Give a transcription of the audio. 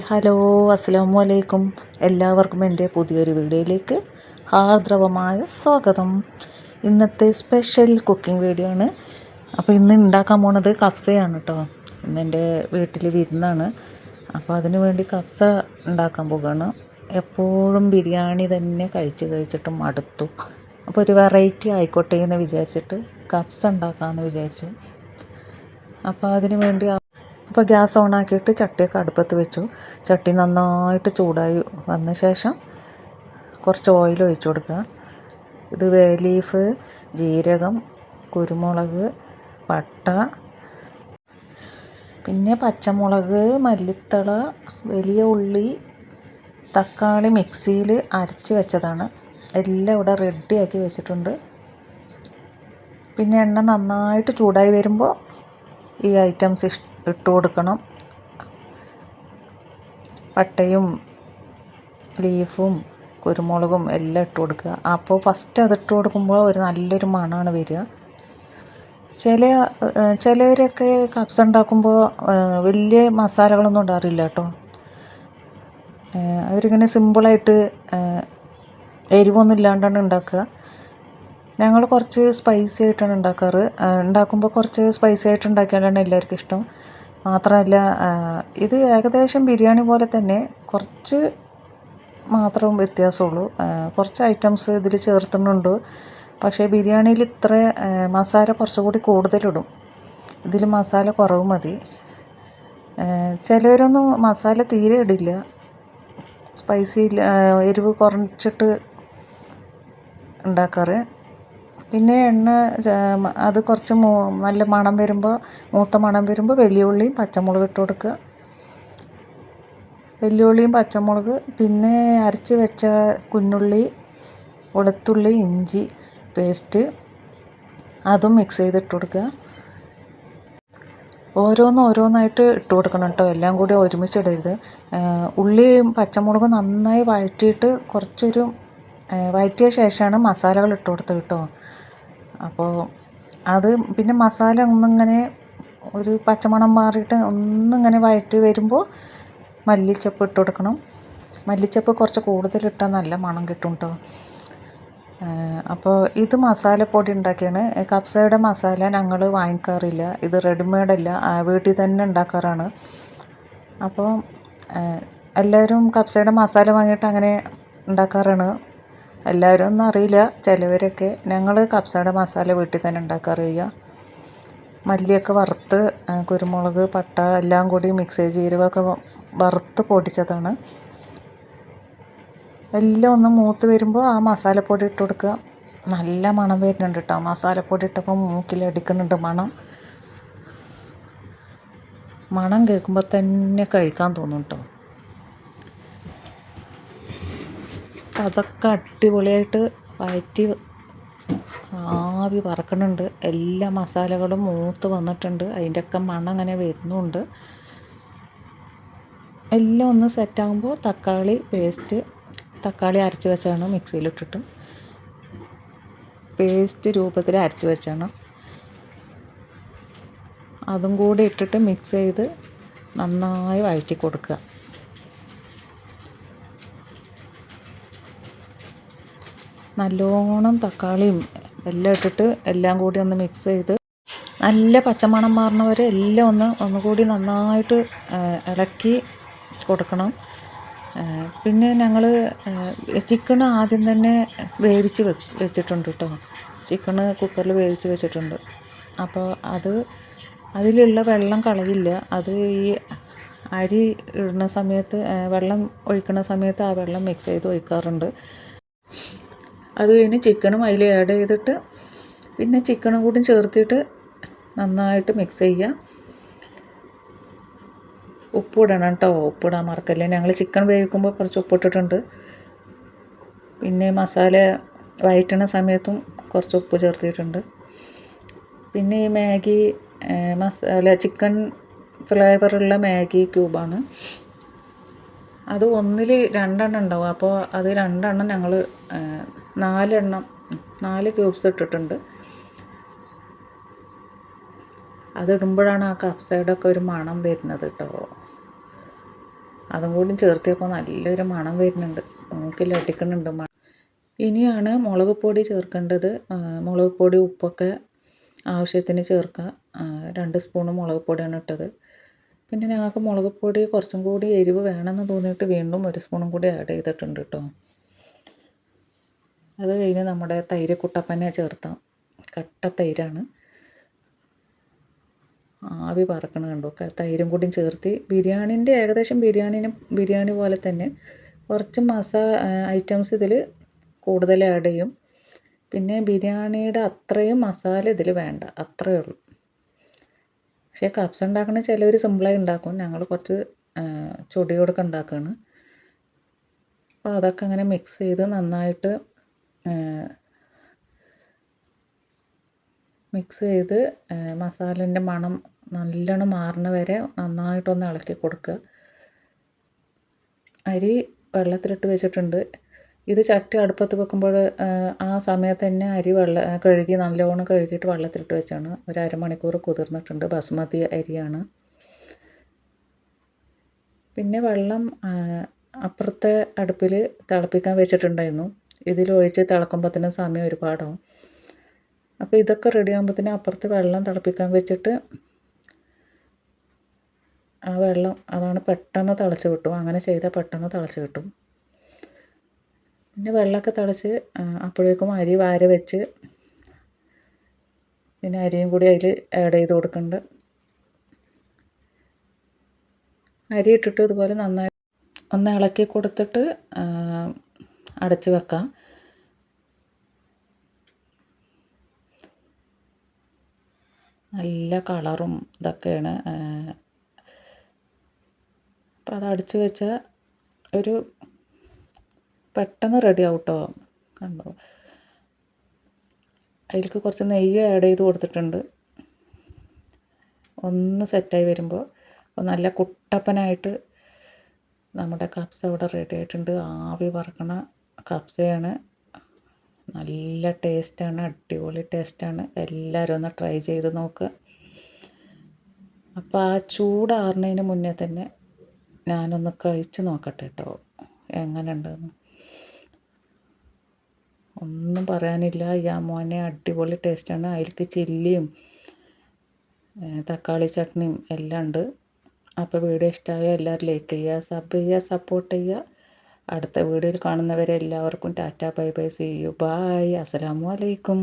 Hello അസ്സലാമു അലൈക്കും എല്ലാവർക്കും എന്റെ പുതിയൊരു വീഡിയോയിലേക്ക് ഹാർദ്രവമായ സ്വാഗതം. ഇന്നത്തെ സ്പെഷ്യൽ കുക്കിംഗ് വീഡിയോ ആണ്. അപ്പോൾ ഇന്ന് ഉണ്ടാക്കാൻ പോണത് കപ്സയാണ് കേട്ടോ ഇന്ന് എന്റെ വീട്ടിൽ വിരുന്നാണ്. അപ്പോൾ അതിനു വേണ്ടി കപ്സ ഉണ്ടാക്കാൻ പോകുകയാണ് എപ്പോഴും ബിരിയാണി തന്നെ കഴിച്ച് കഴിച്ചിട്ട് മടുത്തു. അപ്പോൾ ഒരു വെറൈറ്റി ആയിക്കോട്ടെ എന്ന് വിചാരിച്ചിട്ട് കപ്സ ഉണ്ടാക്കാമെന്ന് വിചാരിച്ചു. അപ്പോൾ അതിനു വേണ്ടി അപ്പോൾ ഗ്യാസ് ഓൺ ആക്കിയിട്ട് ചട്ടിയൊക്കെ അടുപ്പത്ത് വെച്ചു. ചട്ടി നന്നായിട്ട് ചൂടായി വന്ന ശേഷം കുറച്ച് ഓയിൽ ഒഴിച്ചു കൊടുക്കുക. ഇത് വേ ലീഫ് ജീരകം കുരുമുളക് പട്ട പിന്നെ പച്ചമുളക് മല്ലിത്തള വലിയ ഉള്ളി തക്കാളി മിക്സിയിൽ അരച്ച് വെച്ചതാണ്. എല്ലാം ഇവിടെ റെഡിയാക്കി വെച്ചിട്ടുണ്ട്. പിന്നെ എണ്ണ നന്നായിട്ട് ചൂടായി വരുമ്പോൾ ഈ ഐറ്റംസ് ഇഷ് ഇട്ട് കൊടുക്കണം. പട്ടയും ലീഫും കുരുമുളകും എല്ലാം ഇട്ട് കൊടുക്കുക. അപ്പോൾ ഫസ്റ്റ് അത് ഇട്ട് കൊടുക്കുമ്പോൾ ഒരു നല്ലൊരു മണമാണ് വരിക. ചില ചിലവരൊക്കെ കപ്സ് ഉണ്ടാക്കുമ്പോൾ വലിയ മസാലകളൊന്നും ഉണ്ടാറില്ല കേട്ടോ. അവരിങ്ങനെ സിമ്പിളായിട്ട് എരിവൊന്നും ഇല്ലാണ്ടാണ് ഉണ്ടാക്കുക. ഞങ്ങൾ കുറച്ച് സ്പൈസി ആയിട്ടാണ് ഉണ്ടാക്കാറ്. ഉണ്ടാക്കുമ്പോൾ കുറച്ച് സ്പൈസി ആയിട്ട് ഉണ്ടാക്കിയാലാണ് എല്ലാവർക്കും ഇഷ്ടം. മാത്രമല്ല ഇത് ഏകദേശം ബിരിയാണി പോലെ തന്നെ കുറച്ച് മാത്രം വ്യത്യാസമുള്ളൂ. കുറച്ച് ഐറ്റംസ് ഇതിൽ ചേർത്തുന്നുണ്ട് പക്ഷേ ബിരിയാണിയിൽ ഇത്ര മസാല കുറച്ചുകൂടി കൂടുതലിടും. ഇതിൽ മസാല കുറവ് മതി. ചിലവരൊന്നും മസാല തീരെ ഇടില്ല. സ്പൈസി എരിവ് കുറച്ചിട്ട് ഉണ്ടാക്കാറ്. പിന്നെ എണ്ണ അത് കുറച്ച് നല്ല മണം വരുമ്പോൾ മൂത്ത മണം വരുമ്പോൾ വലിയ ഉള്ളിയും പച്ചമുളക് ഇട്ട് കൊടുക്കുക. വലിയ പച്ചമുളക് പിന്നെ അരച്ച് വെച്ച കുഞ്ഞുള്ളി വെളുത്തുള്ളി ഇഞ്ചി പേസ്റ്റ് അതും മിക്സ് ചെയ്തിട്ട് കൊടുക്കുക. ഓരോന്ന് ഓരോന്നായിട്ട് ഇട്ട് കൊടുക്കണം കേട്ടോ. എല്ലാം കൂടി ഒരുമിച്ച് ഇടരുത്. ഉള്ളിയും പച്ചമുളകും നന്നായി വഴറ്റിയിട്ട് കുറച്ചൊരു വഴറ്റിയ ശേഷമാണ് മസാലകൾ ഇട്ട് കൊടുത്തത് കേട്ടോ. അപ്പോൾ അത് പിന്നെ മസാല ഒന്നിങ്ങനെ ഒരു പച്ചമണം മാറിയിട്ട് ഒന്നിങ്ങനെ വയറ്റി വരുമ്പോൾ മല്ലിച്ചപ്പ് ഇട്ട് കൊടുക്കണം. മല്ലിച്ചപ്പ് കുറച്ച് കൂടുതലിട്ടാൽ നല്ല മണം കിട്ടും കേട്ടോ അപ്പോൾ ഇത് മസാലപ്പൊടി ഉണ്ടാക്കിയാണ്. കപ്സയുടെ മസാല ഞങ്ങൾ വാങ്ങിക്കാറില്ല. ഇത് റെഡിമെയ്ഡല്ല വീട്ടിൽ തന്നെ ഉണ്ടാക്കാറാണ്. അപ്പോൾ എല്ലാവരും കപ്സയുടെ മസാല വാങ്ങിയിട്ട് അങ്ങനെ ഉണ്ടാക്കാറാണ്. എല്ലാവരും ഒന്നും അറിയില്ല. ചിലവരൊക്കെ ഞങ്ങൾ കപ്സയുടെ മസാല വീട്ടിൽ തന്നെ ഉണ്ടാക്കാറില്ല മല്ലിയൊക്കെ വറുത്ത് കുരുമുളക് പട്ട എല്ലാം കൂടി മിക്സ് ജീരകമൊക്കെ വറുത്ത് പൊടിച്ചതാണ്. എല്ലാം ഒന്ന് മൂത്ത് വരുമ്പോൾ ആ മസാലപ്പൊടി ഇട്ട് കൊടുക്കുക. നല്ല മണം വരുന്നുണ്ട് കേട്ടോ മസാലപ്പൊടി ഇട്ടപ്പോൾ മൂക്കിൽ അടിക്കുന്നുണ്ട് മണം. മണം കേൾക്കുമ്പോൾ തന്നെ കഴിക്കാൻ തോന്നും കേട്ടോ അതൊക്കെ അടിപൊളിയായിട്ട് വഴറ്റി ആവി പറക്കുന്നുണ്ട് എല്ലാ മസാലകളും മൂത്ത് വന്നിട്ടുണ്ട്. അതിന്റെയൊക്കെ മണം അങ്ങനെ വരുന്നുണ്ട്. എല്ലാം ഒന്ന് സെറ്റാകുമ്പോൾ തക്കാളി പേസ്റ്റ് തക്കാളി അരച്ച് വെച്ചാണ് മിക്സിയിലിട്ടിട്ട് പേസ്റ്റ് രൂപത്തിൽ അരച്ച് വെച്ചാണ്. അതും കൂടി ഇട്ടിട്ട് മിക്സ് ചെയ്ത് നന്നായി വഴറ്റി കൊടുക്കുക. നല്ലോണം തക്കാളിയും എല്ലാം ഇട്ടിട്ട് എല്ലാം കൂടി ഒന്ന് മിക്സ് ചെയ്ത് നല്ല പച്ചമണം മാറുന്നവരെ എല്ലാം ഒന്ന് ഒന്നുകൂടി നന്നായിട്ട് ഇളക്കി കൊടുക്കണം. പിന്നെ ഞങ്ങൾ ചിക്കൻ ആദ്യം തന്നെ വേവിച്ച് വെച്ചിട്ടുണ്ട് കേട്ടോ ചിക്കണ് കുക്കറിൽ വേവിച്ച് വെച്ചിട്ടുണ്ട്. അപ്പോൾ അത് അതിലുള്ള വെള്ളം കളയില്ല. അത് ഈ അരി ഇടുന്ന സമയത്ത് വെള്ളം ഒഴിക്കുന്ന സമയത്ത് ആ വെള്ളം മിക്സ് ചെയ്ത് ഒഴിക്കാറുണ്ട്. അത് കഴിഞ്ഞ് ചിക്കനും അതിൽ ആഡ് ചെയ്തിട്ട് പിന്നെ ചിക്കനും കൂടി ചേർത്തിട്ട് നന്നായിട്ട് മിക്സ് ചെയ്യുക ഉപ്പിടണം കേട്ടോ ഉപ്പിടാൻ മറക്കല്ലേ. ഞങ്ങൾ ചിക്കൻ വേവിക്കുമ്പോൾ കുറച്ച് ഉപ്പിട്ടിട്ടുണ്ട് പിന്നെ മസാല വയറ്റണ സമയത്തും കുറച്ച് ഉപ്പ് ചേർത്തിട്ടുണ്ട്. പിന്നെ ഈ മാഗി മസാല ചിക്കൻ ഫ്ലേവറുള്ള മാഗി ക്യൂബാണ് അത് ഒന്നിൽ രണ്ടെണ്ണം ഉണ്ടാവും. അപ്പോൾ അത് രണ്ടെണ്ണം ഞങ്ങൾ നാലെണ്ണം നാല് ക്യൂബ്സ് ഇട്ടിട്ടുണ്ട്. അതിടുമ്പോഴാണ് ആ കപ്പ് സൈഡൊക്കെ ഒരു മണം വരുന്നത് കേട്ടോ അതും കൂടി ചേർത്തിയപ്പോൾ നല്ലൊരു മണം വരുന്നുണ്ട്. മൂക്കിൽ അടിക്കുന്നുണ്ട് മണം ഇനിയാണ് മുളക് പൊടി ചേർക്കേണ്ടത്. മുളക് പൊടി ഉപ്പൊക്കെ ആവശ്യത്തിന് ചേർക്കുക. രണ്ട് സ്പൂണ് മുളക് പൊടിയാണ് ഇട്ടത്. പിന്നെ ഞങ്ങൾക്ക് മുളക് പൊടി കുറച്ചും കൂടി എരിവ് വേണമെന്ന് തോന്നിയിട്ട് വീണ്ടും ഒരു സ്പൂണും കൂടി ആഡ് ചെയ്തിട്ടുണ്ട് കേട്ടോ അത് കഴിഞ്ഞ് നമ്മുടെ തൈര് കുട്ടപ്പനെ ചേർത്താം കട്ട തൈരാണ്. ആവി പറക്കണ കണ്ടു? തൈരും കൂടി ചേർത്ത്. ബിരിയാണിന്റെ ഏകദേശം ബിരിയാണിന് ബിരിയാണി പോലെ തന്നെ കുറച്ച് മസാ ഐറ്റംസ് ഇതിൽ കൂടുതൽ ആഡ് ചെയ്യും. പിന്നെ ബിരിയാണിയുടെ അത്രയും മസാല ഇതിൽ വേണ്ട. അത്രയേ ഉള്ളൂ. പക്ഷേ കപ്സ് ഉണ്ടാക്കണ ചിലവർ സിമ്പിളായി ഉണ്ടാക്കും. ഞങ്ങൾ കുറച്ച് ചൊടിയോടൊക്കെ ഉണ്ടാക്കുകയാണ് അപ്പോൾ അതൊക്കെ അങ്ങനെ മിക്സ് ചെയ്ത് നന്നായിട്ട് മിക്സ് ചെയ്ത് മസാലേന്റെ മണം നല്ലോണം മാറണ വരെ നന്നായിട്ടൊന്ന് ഇളക്കി കൊടുക്കുക. അരി വെള്ളത്തിലിട്ട് വെച്ചിട്ടുണ്ട്. ഇത് ചട്ടി അടുപ്പത്ത് വെക്കുമ്പോൾ ആ സമയത്ത് തന്നെ അരി വെള്ള കഴുകി നല്ലോണം കഴുകിയിട്ട് വെള്ളത്തിലിട്ട് വെച്ചാണ്. ഒരു അരമണിക്കൂർ കുതിർന്നിട്ടുണ്ട്. ബസുമതി അരിയാണ്. പിന്നെ വെള്ളം അപ്പുറത്തെ അടുപ്പിൽ തിളപ്പിക്കാൻ വെച്ചിട്ടുണ്ടായിരുന്നു. ഇതിലൊഴിച്ച് തിളക്കുമ്പോഴത്തേനും സമയം ഒരുപാടാവും. അപ്പോൾ ഇതൊക്കെ റെഡി ആകുമ്പോഴത്തേനും അപ്പുറത്ത് വെള്ളം തിളപ്പിക്കാൻ വെച്ചിട്ട് ആ വെള്ളം അതാണ് പെട്ടെന്ന് തിളച്ച് കിട്ടും. അങ്ങനെ ചെയ്താൽ പെട്ടെന്ന് തിളച്ച് കിട്ടും. പിന്നെ വെള്ളമൊക്കെ തിളച്ച് അപ്പോഴേക്കും അരി വാര വെച്ച് പിന്നെ അരിയും കൂടി അതിൽ ആഡ് ചെയ്ത് കൊടുക്കുന്നുണ്ട് അരി ഇട്ടിട്ട് ഇതുപോലെ നന്നായി ഒന്ന് ഇളക്കി കൊടുത്തിട്ട് അടച്ച് വെക്കാം. നല്ല കളറും ഇതൊക്കെയാണ് അപ്പോൾ അത് അടിച്ച് വെച്ചാൽ ഒരു പെട്ടെന്ന് റെഡി ആവും കണ്ടോ? അതിലേക്ക് കുറച്ച് നെയ്യ് ആഡ് ചെയ്ത് കൊടുത്തിട്ടുണ്ട്. ഒന്ന് സെറ്റായി വരുമ്പോൾ നല്ല കുട്ടപ്പനായിട്ട് നമ്മുടെ കപ്സ ഇവിടെ റെഡി ആയിട്ടുണ്ട്. ആവി പറക്കണ കപ്സയാണ് നല്ല ടേസ്റ്റാണ് അടിപൊളി ടേസ്റ്റാണ് എല്ലാവരും ഒന്ന് ട്രൈ ചെയ്ത് നോക്കുക അപ്പോൾ ആ ചൂടാറുന്നതിന് മുന്നേ തന്നെ ഞാനൊന്ന് കഴിച്ച് നോക്കട്ടെ കേട്ടോ എങ്ങനെ ഉണ്ടെന്ന് ഒന്നും പറയാനില്ല. ഈ മോനെ അടിപൊളി ടേസ്റ്റാണ് അതിലേക്ക് ചില്ലിയും തക്കാളി ചട്നിയും എല്ലാം ഉണ്ട്. അപ്പോൾ വീഡിയോ ഇഷ്ടമായ എല്ലാവരും ലൈക്ക് ചെയ്യുക സബ് ചെയ്യുക സപ്പോർട്ട് ചെയ്യുക അടുത്ത വീഡിയോയിൽ കാണുന്നവരെ എല്ലാവർക്കും tata bye bye see you bye അസ്സലാമു അലൈക്കും.